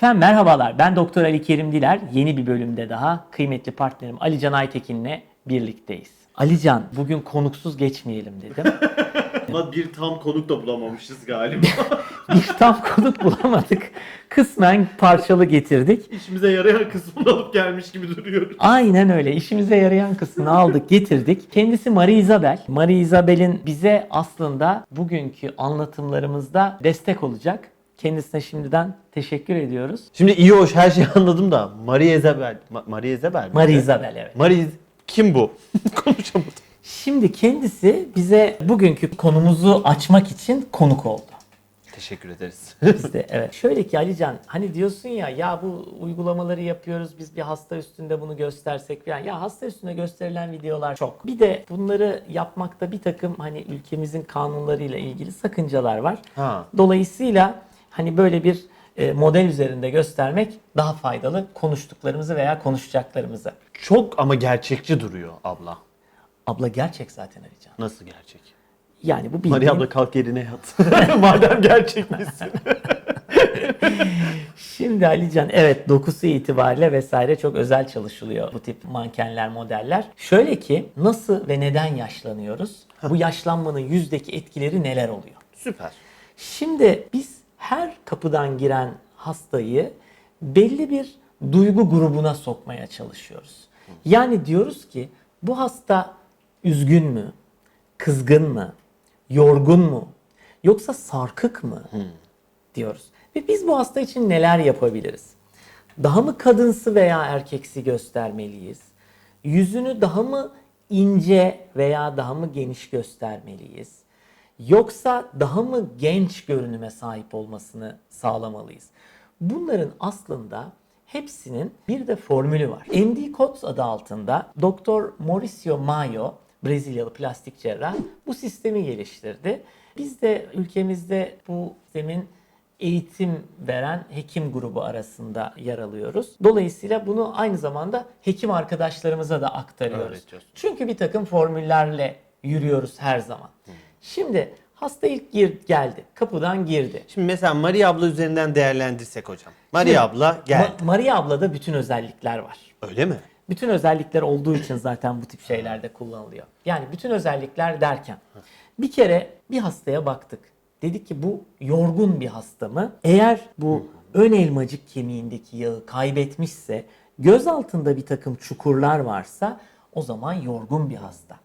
Efendim merhabalar. Ben Doktor Ali Kerim Diler. Yeni bir bölümde daha kıymetli partnerim Ali Can Aytekin'le birlikteyiz. Ali Can, bugün konuksuz geçmeyelim dedim. Ama bir tam konuk da bulamamışız galiba. bir tam konuk bulamadık. Kısmen parçalı getirdik. İşimize yarayan kısmını alıp gelmiş gibi duruyoruz. Aynen öyle. İşimize yarayan kısmını aldık, getirdik. Kendisi Marie Isabel. Marie Isabel'in bize aslında bugünkü anlatımlarımızda destek olacak. Kendisine şimdiden teşekkür ediyoruz. Şimdi iyi hoş her şeyi anladım da Marie Isabel. Ma- Marie Isabel mi? Marie Isabel evet. Marie kim bu? Konuşamadım. Şimdi kendisi bize bugünkü konumuzu açmak için konuk oldu. Teşekkür ederiz. Biz de evet. Şöyle ki Alican hani diyorsun ya ya bu uygulamaları yapıyoruz biz bir hasta üstünde bunu göstersek falan. Ya hasta üstünde gösterilen videolar çok. Bir de bunları yapmakta bir takım hani ülkemizin kanunlarıyla ilgili sakıncalar var. Ha. Dolayısıyla hani böyle bir e, model üzerinde göstermek daha faydalı konuştuklarımızı veya konuşacaklarımızı. Çok ama gerçekçi duruyor abla. Abla gerçek zaten Alican. Nasıl gerçek? Yani bu bildiğin... Marie abla kalk yerine yat. Madem gerçek misin? Şimdi Alican evet dokusu itibariyle vesaire çok özel çalışılıyor bu tip mankenler, modeller. Şöyle ki nasıl ve neden yaşlanıyoruz? Bu yaşlanmanın yüzdeki etkileri neler oluyor? Süper. Şimdi biz her kapıdan giren hastayı belli bir duygu grubuna sokmaya çalışıyoruz. Yani diyoruz ki bu hasta üzgün mü? Kızgın mı? Yorgun mu? Yoksa sarkık mı? diyoruz. Ve biz bu hasta için neler yapabiliriz? Daha mı kadınsı veya erkeksi göstermeliyiz? Yüzünü daha mı ince veya daha mı geniş göstermeliyiz? Yoksa daha mı genç görünüme sahip olmasını sağlamalıyız? Bunların aslında hepsinin bir de formülü var. MD Coats adı altında Dr. Mauricio Maio, Brezilyalı plastik cerrah bu sistemi geliştirdi. Biz de ülkemizde bu sistemin eğitim veren hekim grubu arasında yer alıyoruz. Dolayısıyla bunu aynı zamanda hekim arkadaşlarımıza da aktarıyoruz. Çünkü bir takım formüllerle yürüyoruz her zaman. Şimdi hasta ilk gir, geldi. Kapıdan girdi. Şimdi mesela Marie abla üzerinden değerlendirsek hocam. Marie Şimdi, abla geldi. Ma- Maria ablada bütün özellikler var. Öyle mi? Bütün özellikler olduğu için zaten bu tip şeylerde kullanılıyor. Yani bütün özellikler derken bir kere bir hastaya baktık. Dedik ki bu yorgun bir hasta mı? Eğer bu ön elmacık kemiğindeki yağı kaybetmişse, göz altında bir takım çukurlar varsa o zaman yorgun bir hasta.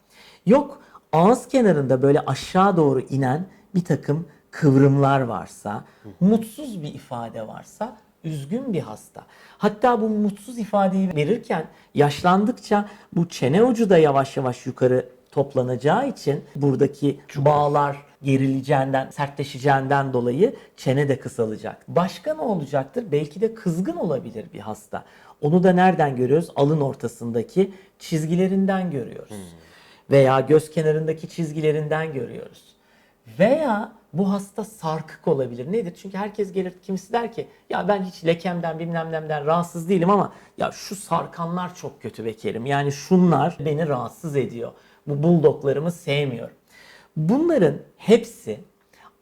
Yok ağız kenarında böyle aşağı doğru inen bir takım kıvrımlar varsa, mutsuz bir ifade varsa üzgün bir hasta. Hatta bu mutsuz ifadeyi verirken yaşlandıkça bu çene ucu da yavaş yavaş yukarı toplanacağı için buradaki bağlar gerileceğinden, sertleşeceğinden dolayı çene de kısalacak. Başka ne olacaktır? Belki de kızgın olabilir bir hasta. Onu da nereden görüyoruz? Alın ortasındaki çizgilerinden görüyoruz. Veya göz kenarındaki çizgilerinden görüyoruz. Veya bu hasta sarkık olabilir. Nedir? Çünkü herkes gelir kimisi der ki ya ben hiç lekemden bilmem nemden rahatsız değilim ama ya şu sarkanlar çok kötü Bekerim. Yani şunlar beni rahatsız ediyor. Bu buldoklarımı sevmiyorum. Bunların hepsi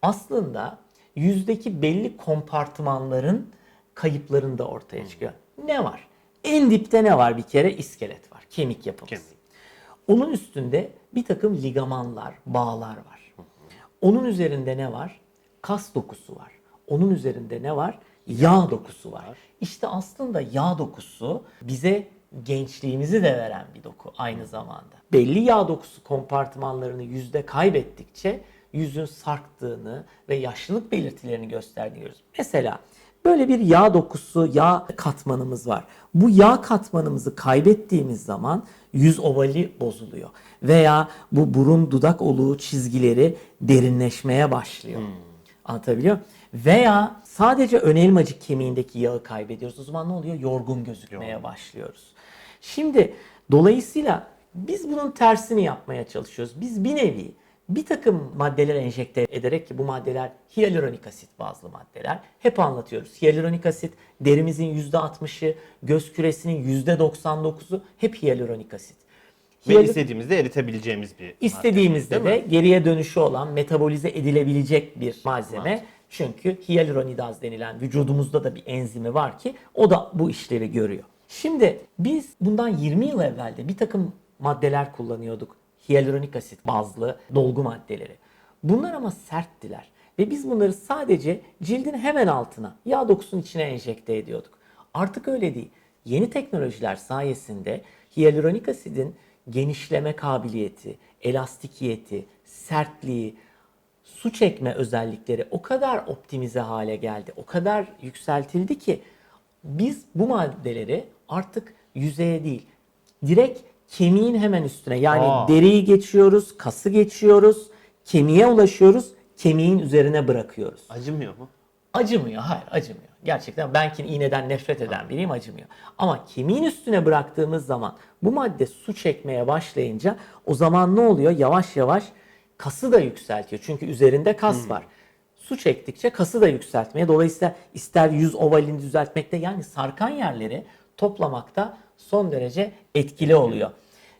aslında yüzdeki belli kompartımanların kayıplarında ortaya çıkıyor. Ne var? En dipte ne var bir kere? İskelet var. Kemik yapımız. Kemik. Onun üstünde bir takım ligamanlar, bağlar var. Onun üzerinde ne var? Kas dokusu var. Onun üzerinde ne var? Yağ dokusu var. İşte aslında yağ dokusu bize gençliğimizi de veren bir doku aynı zamanda. Belli yağ dokusu kompartımanlarını yüzde kaybettikçe yüzün sarktığını ve yaşlılık belirtilerini gösterdiğini görüyoruz. Mesela böyle bir yağ dokusu, yağ katmanımız var. Bu yağ katmanımızı kaybettiğimiz zaman yüz ovali bozuluyor. Veya bu burun dudak oluğu çizgileri derinleşmeye başlıyor. Anlatabiliyor? muyum? Veya sadece ön elmacık kemiğindeki yağı kaybediyoruz. O zaman ne oluyor? Yorgun gözükmeye başlıyoruz. Şimdi dolayısıyla biz bunun tersini yapmaya çalışıyoruz. Biz bir nevi bir takım maddeler enjekte ederek ki bu maddeler hyaluronik asit bazlı maddeler. Hep anlatıyoruz. Hyaluronik asit derimizin %60'ı, göz küresinin %99'u hep hyaluronik asit. Ve Hyalu- istediğimizde eritebileceğimiz bir İstediğimizde de mi? geriye dönüşü olan metabolize edilebilecek bir malzeme. Malzeme. Çünkü hyaluronidaz denilen vücudumuzda da bir enzimi var ki o da bu işlevi görüyor. Şimdi biz bundan 20 yıl evvel de bir takım maddeler kullanıyorduk. Hyaluronik asit bazlı dolgu maddeleri. Bunlar ama serttiler. Ve biz bunları sadece cildin hemen altına, yağ dokusunun içine enjekte ediyorduk. Artık öyle değil. Yeni teknolojiler sayesinde hyaluronik asidin genişleme kabiliyeti, elastikiyeti, sertliği, su çekme özellikleri o kadar optimize hale geldi, o kadar yükseltildi ki biz bu maddeleri artık yüzeye değil, direkt kemiğin hemen üstüne yani Aa. deriyi geçiyoruz, kası geçiyoruz, kemiğe ulaşıyoruz, kemiğin üzerine bırakıyoruz. Acımıyor mu? Acımıyor, hayır acımıyor. Gerçekten ben ki iğneden nefret eden biriyim acımıyor. Ama kemiğin üstüne bıraktığımız zaman bu madde su çekmeye başlayınca o zaman ne oluyor? Yavaş yavaş kası da yükseltiyor. Çünkü üzerinde kas var. Su çektikçe kası da yükseltmeye. Dolayısıyla ister yüz ovalini düzeltmekte yani sarkan yerleri toplamakta son derece etkili oluyor.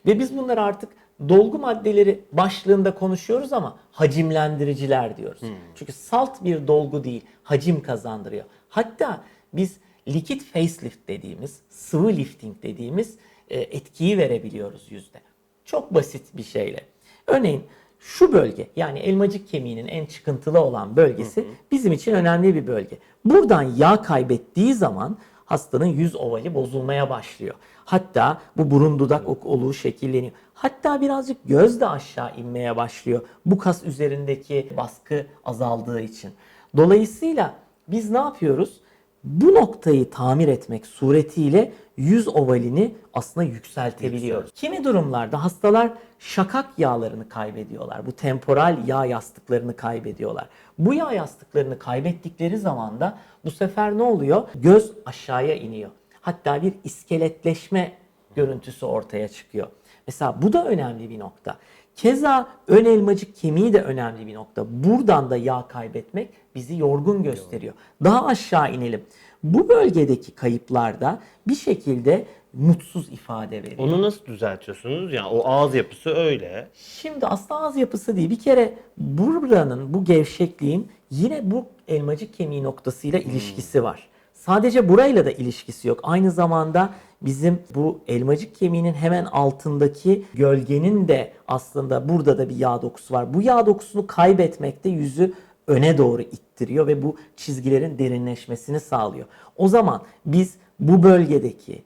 Ve biz bunları artık dolgu maddeleri başlığında konuşuyoruz ama hacimlendiriciler diyoruz. Çünkü salt bir dolgu değil, hacim kazandırıyor. Hatta biz likit facelift dediğimiz, sıvı lifting dediğimiz e, etkiyi verebiliyoruz yüzde. Çok basit bir şeyle. Örneğin şu bölge yani elmacık kemiğinin en çıkıntılı olan bölgesi bizim için önemli bir bölge. Buradan yağ kaybettiği zaman hastanın yüz ovali bozulmaya başlıyor. Hatta bu burun dudak ok- oluğu şekilleniyor. Hatta birazcık göz de aşağı inmeye başlıyor. Bu kas üzerindeki baskı azaldığı için. Dolayısıyla biz ne yapıyoruz? Bu noktayı tamir etmek suretiyle yüz ovalini aslında yükseltebiliyoruz. Kimi durumlarda hastalar şakak yağlarını kaybediyorlar. Bu temporal yağ yastıklarını kaybediyorlar. Bu yağ yastıklarını kaybettikleri zaman da bu sefer ne oluyor? Göz aşağıya iniyor. Hatta bir iskeletleşme görüntüsü ortaya çıkıyor. Mesela bu da önemli bir nokta. Keza ön elmacık kemiği de önemli bir nokta. Buradan da yağ kaybetmek bizi yorgun gösteriyor. Daha aşağı inelim. Bu bölgedeki kayıplarda bir şekilde mutsuz ifade veriyor. Onu nasıl düzeltiyorsunuz? Yani o ağız yapısı öyle. Şimdi aslında ağız yapısı değil. Bir kere buranın, bu gevşekliğin yine bu elmacık kemiği noktasıyla ilişkisi var. Sadece burayla da ilişkisi yok. Aynı zamanda bizim bu elmacık kemiğinin hemen altındaki gölgenin de aslında burada da bir yağ dokusu var. Bu yağ dokusunu kaybetmekte yüzü öne doğru ittiriyor ve bu çizgilerin derinleşmesini sağlıyor. O zaman biz bu bölgedeki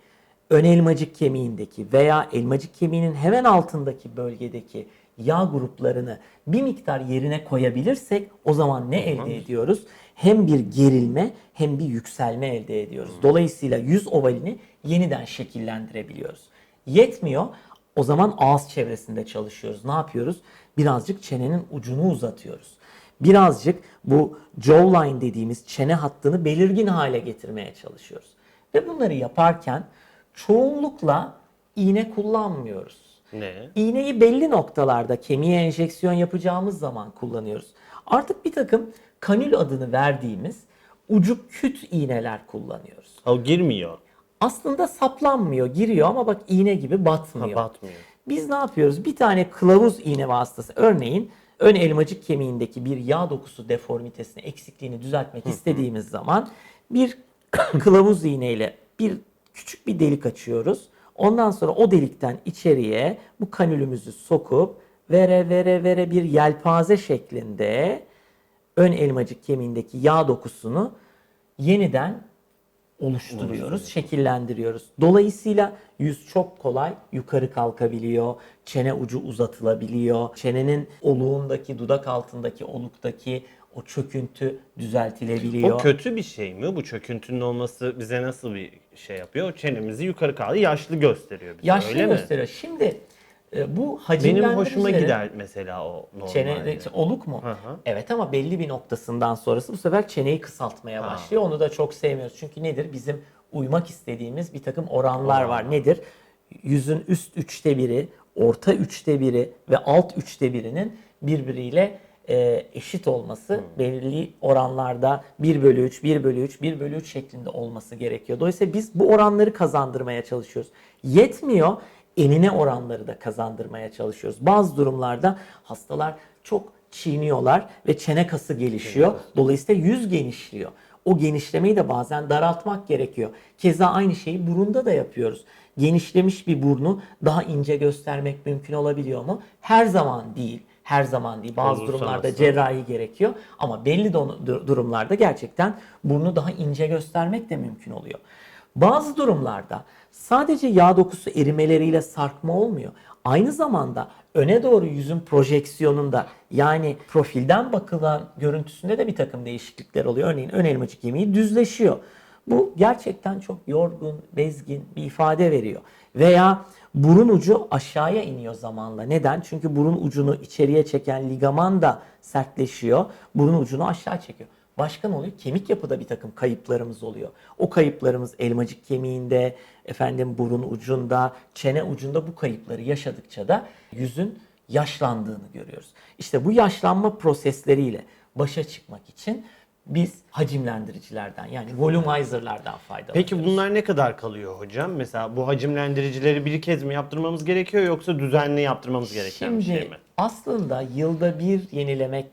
ön elmacık kemiğindeki veya elmacık kemiğinin hemen altındaki bölgedeki yağ gruplarını bir miktar yerine koyabilirsek o zaman ne elde ediyoruz? Hem bir gerilme hem bir yükselme elde ediyoruz. Dolayısıyla yüz ovalini yeniden şekillendirebiliyoruz. Yetmiyor. O zaman ağız çevresinde çalışıyoruz. Ne yapıyoruz? Birazcık çenenin ucunu uzatıyoruz. Birazcık bu jawline dediğimiz çene hattını belirgin hale getirmeye çalışıyoruz. Ve bunları yaparken çoğunlukla iğne kullanmıyoruz. Ne? İğneyi belli noktalarda kemiğe enjeksiyon yapacağımız zaman kullanıyoruz. Artık bir takım kanül adını verdiğimiz ucu küt iğneler kullanıyoruz. O girmiyor. Aslında saplanmıyor, giriyor ama bak iğne gibi batmıyor. Ha, batmıyor. Biz ne yapıyoruz? Bir tane kılavuz iğne vasıtası örneğin ön elmacık kemiğindeki bir yağ dokusu deformitesini, eksikliğini düzeltmek istediğimiz zaman bir kılavuz iğneyle bir küçük bir delik açıyoruz. Ondan sonra o delikten içeriye bu kanülümüzü sokup vere vere vere bir yelpaze şeklinde ön elmacık kemiğindeki yağ dokusunu yeniden oluşturuyoruz, şekillendiriyoruz. Dolayısıyla yüz çok kolay yukarı kalkabiliyor, çene ucu uzatılabiliyor, çenenin oluğundaki, dudak altındaki oluktaki o çöküntü düzeltilebiliyor. O kötü bir şey mi? Bu çöküntünün olması bize nasıl bir şey yapıyor? Çenemizi yukarı kaldı, yaşlı gösteriyor bize. Yaşlı öyle mi? gösteriyor. Şimdi e, bu Benim hacimlendiricilerin... hoşuma gider mesela o normalde. Çene, işte oluk mu? Hı hı. Evet ama belli bir noktasından sonrası bu sefer çeneyi kısaltmaya başlıyor. Onu da çok sevmiyoruz. Çünkü nedir? Bizim uymak istediğimiz bir takım oranlar var. Nedir? Yüzün üst üçte biri, orta üçte biri ve alt üçte birinin birbiriyle e, eşit olması belirli oranlarda 1 bölü 3, 1 bölü 3, 1 bölü 3 şeklinde olması gerekiyor. Dolayısıyla biz bu oranları kazandırmaya çalışıyoruz. Yetmiyor enine oranları da kazandırmaya çalışıyoruz. Bazı durumlarda hastalar çok çiğniyorlar ve çene kası gelişiyor. Dolayısıyla yüz genişliyor. O genişlemeyi de bazen daraltmak gerekiyor. Keza aynı şeyi burunda da yapıyoruz. Genişlemiş bir burnu daha ince göstermek mümkün olabiliyor mu? Her zaman değil. Her zaman değil. Bazı Olursa durumlarda nasıl? cerrahi gerekiyor ama belli durumlarda gerçekten burnu daha ince göstermek de mümkün oluyor. Bazı durumlarda sadece yağ dokusu erimeleriyle sarkma olmuyor. Aynı zamanda öne doğru yüzün projeksiyonunda yani profilden bakılan görüntüsünde de bir takım değişiklikler oluyor. Örneğin ön elmacık kemiği düzleşiyor. Bu gerçekten çok yorgun, bezgin bir ifade veriyor. Veya burun ucu aşağıya iniyor zamanla. Neden? Çünkü burun ucunu içeriye çeken ligaman da sertleşiyor. Burun ucunu aşağı çekiyor. Başka ne oluyor? Kemik yapıda bir takım kayıplarımız oluyor. O kayıplarımız elmacık kemiğinde, efendim burun ucunda, çene ucunda bu kayıpları yaşadıkça da yüzün yaşlandığını görüyoruz. İşte bu yaşlanma prosesleriyle başa çıkmak için biz hacimlendiricilerden yani volumizerlardan faydalanıyoruz. Peki bunlar ne kadar kalıyor hocam? Mesela bu hacimlendiricileri bir kez mi yaptırmamız gerekiyor yoksa düzenli yaptırmamız gereken bir Şimdi şey mi? aslında yılda bir yenilemek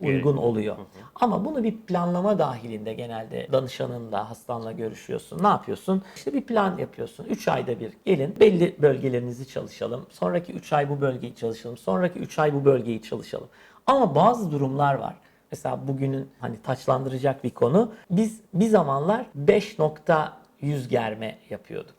uygun oluyor. Ama bunu bir planlama dahilinde genelde danışanınla, hastanla görüşüyorsun. Ne yapıyorsun? İşte bir plan yapıyorsun. 3 ayda bir gelin belli bölgelerinizi çalışalım. Sonraki 3 ay bu bölgeyi çalışalım. Sonraki 3 ay bu bölgeyi çalışalım. Ama bazı durumlar var. Mesela bugünün hani taçlandıracak bir konu. Biz bir zamanlar 5.100 germe yapıyorduk.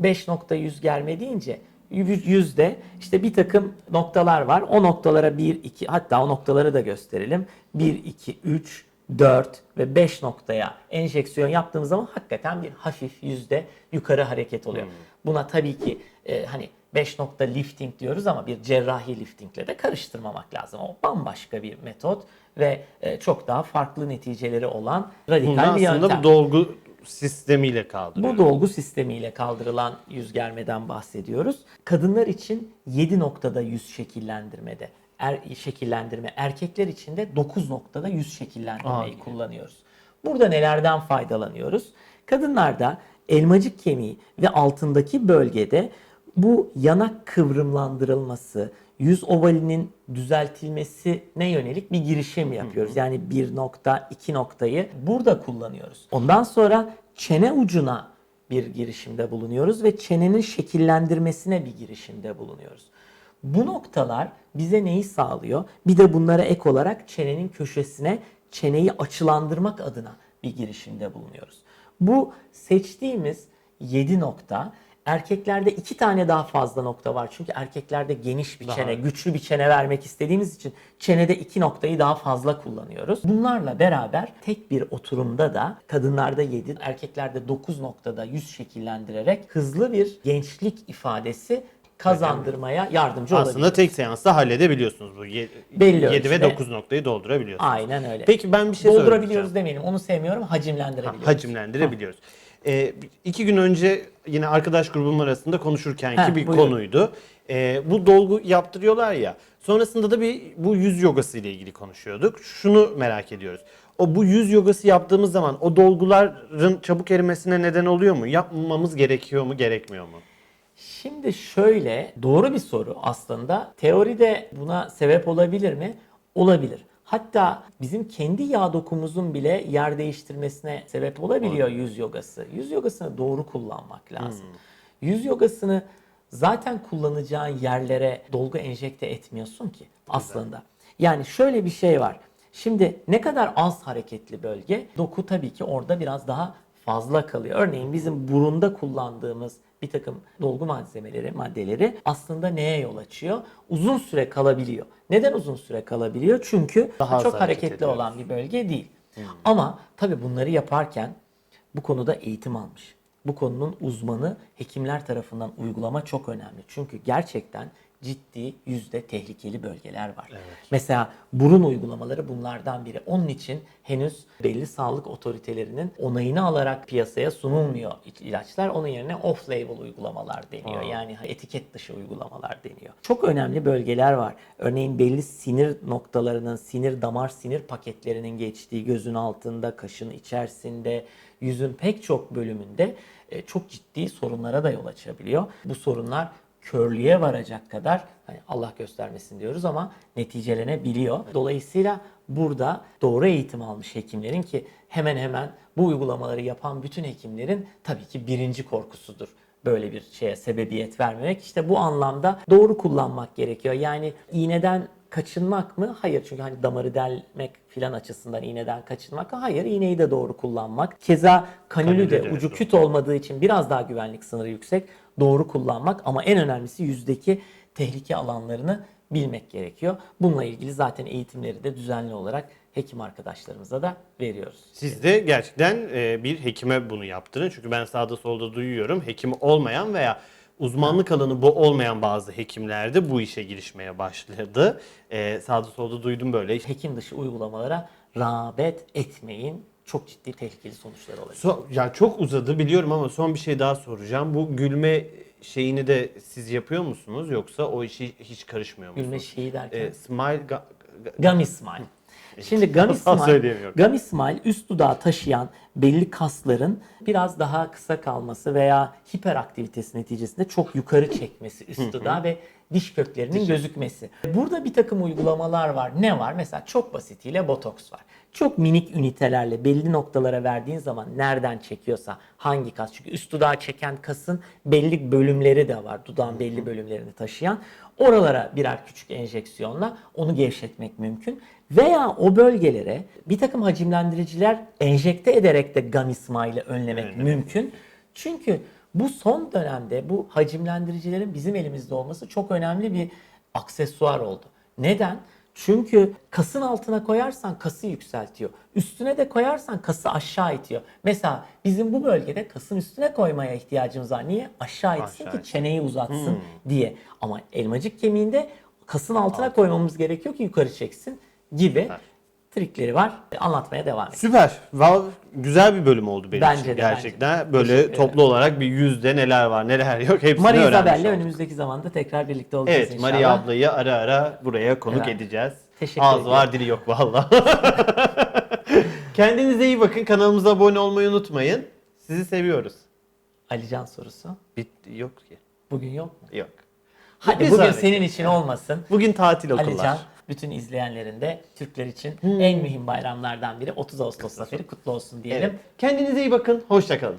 5.100 germe deyince yüzde işte bir takım noktalar var. O noktalara 1, 2 hatta o noktaları da gösterelim. 1, 2, 3, 4 ve 5 noktaya enjeksiyon yaptığımız zaman hakikaten bir hafif yüzde yukarı hareket oluyor. Buna tabii ki e, hani 5 nokta lifting diyoruz ama bir cerrahi liftingle de karıştırmamak lazım. O bambaşka bir metot ve e, çok daha farklı neticeleri olan radikal Bunlar bir aslında yöntem. bu dolgu sistemiyle kaldırıyor. Bu dolgu sistemiyle kaldırılan yüz germeden bahsediyoruz. Kadınlar için 7 noktada yüz şekillendirmede er, şekillendirme, erkekler için de 9 noktada yüz şekillendirmeyi Aa. kullanıyoruz. Burada nelerden faydalanıyoruz? Kadınlarda elmacık kemiği ve altındaki bölgede bu yanak kıvrımlandırılması, yüz ovalinin düzeltilmesine yönelik bir girişim yapıyoruz. Yani bir nokta, iki noktayı burada kullanıyoruz. Ondan sonra çene ucuna bir girişimde bulunuyoruz ve çenenin şekillendirmesine bir girişimde bulunuyoruz. Bu noktalar bize neyi sağlıyor? Bir de bunlara ek olarak çenenin köşesine çeneyi açılandırmak adına bir girişimde bulunuyoruz. Bu seçtiğimiz 7 nokta erkeklerde iki tane daha fazla nokta var. Çünkü erkeklerde geniş bir Daha- çene, güçlü bir çene vermek istediğimiz için çenede iki noktayı daha fazla kullanıyoruz. Bunlarla beraber tek bir oturumda da kadınlarda 7, erkeklerde 9 noktada yüz şekillendirerek hızlı bir gençlik ifadesi kazandırmaya yardımcı olabilir. Aslında tek seansta halledebiliyorsunuz bu 7 Belli ve ölçüde. 9 noktayı doldurabiliyorsunuz. Aynen öyle. Peki ben bir şey Doldurabiliyoruz söyleyeceğim. demeyelim. Onu sevmiyorum. Hacimlendirebiliyoruz. Hacimlendirebiliyoruz. Ee, iki gün önce yine arkadaş grubum arasında konuşurkenki Heh, bir buyurun. konuydu. Ee, bu dolgu yaptırıyorlar ya. Sonrasında da bir bu yüz yogası ile ilgili konuşuyorduk. Şunu merak ediyoruz. O bu yüz yogası yaptığımız zaman o dolguların çabuk erimesine neden oluyor mu? Yapmamız gerekiyor mu, gerekmiyor mu? Şimdi şöyle doğru bir soru aslında. Teoride buna sebep olabilir mi? Olabilir. Hatta bizim kendi yağ dokumuzun bile yer değiştirmesine sebep olabiliyor yüz yogası. Yüz yogasını doğru kullanmak lazım. Yüz yogasını zaten kullanacağın yerlere dolgu enjekte etmiyorsun ki aslında. Yani şöyle bir şey var. Şimdi ne kadar az hareketli bölge doku tabii ki orada biraz daha fazla kalıyor. Örneğin bizim burunda kullandığımız bir takım dolgu malzemeleri, maddeleri aslında neye yol açıyor? Uzun süre kalabiliyor. Neden uzun süre kalabiliyor? Çünkü Daha çok hareket hareketli ediyoruz. olan bir bölge değil. Ama tabii bunları yaparken bu konuda eğitim almış. Bu konunun uzmanı hekimler tarafından uygulama çok önemli. Çünkü gerçekten ciddi yüzde tehlikeli bölgeler var. Mesela burun uygulamaları bunlardan biri. Onun için henüz belli sağlık otoritelerinin onayını alarak piyasaya sunulmuyor ilaçlar. Onun yerine off-label uygulamalar deniyor. Yani etiket dışı uygulamalar deniyor. Çok önemli bölgeler var. Örneğin belli sinir noktalarının, sinir damar sinir paketlerinin geçtiği gözün altında, kaşın içerisinde, yüzün pek çok bölümünde e, çok ciddi sorunlara da yol açabiliyor. Bu sorunlar körlüğe varacak kadar hani Allah göstermesin diyoruz ama neticelenebiliyor. Dolayısıyla burada doğru eğitim almış hekimlerin ki hemen hemen bu uygulamaları yapan bütün hekimlerin tabii ki birinci korkusudur böyle bir şeye sebebiyet vermemek. İşte bu anlamda doğru kullanmak gerekiyor. Yani iğneden kaçınmak mı? Hayır çünkü hani damarı delmek filan açısından iğneden kaçınmak. Hayır iğneyi de doğru kullanmak. Keza kanülü Kanülü de de ucu küt olmadığı için biraz daha güvenlik sınırı yüksek. Doğru kullanmak ama en önemlisi yüzdeki tehlike alanlarını bilmek gerekiyor. Bununla ilgili zaten eğitimleri de düzenli olarak hekim arkadaşlarımıza da veriyoruz. Siz de gerçekten e, bir hekime bunu yaptırın. Çünkü ben sağda solda duyuyorum. Hekim olmayan veya uzmanlık alanı bu olmayan bazı hekimler de bu işe girişmeye başladı. E, sağda solda duydum böyle. Hekim dışı uygulamalara rağbet etmeyin. Çok ciddi tehlikeli sonuçları olacak. So, ya çok uzadı biliyorum ama son bir şey daha soracağım. Bu gülme şeyini de siz yapıyor musunuz yoksa o işi hiç karışmıyor musunuz? Gülme şeyi derken. E, smile ga- ga- Gummy smile. Şimdi gummy smile, gummy smile üst dudağı taşıyan belli kasların biraz daha kısa kalması veya hiperaktivitesi neticesinde çok yukarı çekmesi üst dudağı ve diş köklerinin gözükmesi. Burada bir takım uygulamalar var. Ne var? Mesela çok basitiyle botoks var. Çok minik ünitelerle belli noktalara verdiğin zaman nereden çekiyorsa hangi kas çünkü üst dudağı çeken kasın belli bölümleri de var. Dudağın belli bölümlerini taşıyan. Oralara birer küçük enjeksiyonla onu gevşetmek mümkün. Veya o bölgelere bir takım hacimlendiriciler enjekte ederek de gummy smile'ı önlemek mümkün. Çünkü bu son dönemde bu hacimlendiricilerin bizim elimizde olması çok önemli bir aksesuar oldu. Neden? Çünkü kasın altına koyarsan kası yükseltiyor. Üstüne de koyarsan kası aşağı itiyor. Mesela bizim bu bölgede kasın üstüne koymaya ihtiyacımız var. Niye? Aşağı itsin Aşağı ki itsin. çeneyi uzatsın diye. Ama elmacık kemiğinde kasın altına koymamız gerekiyor ki yukarı çeksin gibi trikleri var. Anlatmaya devam edelim. Süper. Vallahi güzel bir bölüm oldu benim Bence için. de, Gerçekten bence böyle Teşekkür toplu olarak bir yüzde neler var neler yok hepsini Maria öğrenmiş Isabel'le önümüzdeki zamanda tekrar birlikte olacağız Evet inşallah. Maria ablayı ara ara buraya konuk Evet. edeceğiz. Teşekkür Ağzı ediyorum. var dili yok valla. Kendinize iyi bakın. Kanalımıza abone olmayı unutmayın. Sizi seviyoruz. Alican sorusu. Bit yok ki. Bugün yok mu? Yok. Hadi bugün senin için olmasın. Bugün tatil okullar. Alican bütün izleyenlerin de Türkler için en mühim bayramlardan biri 30 Ağustos zaferi kutlu olsun diyelim. Evet. Kendinize iyi bakın. Hoşçakalın.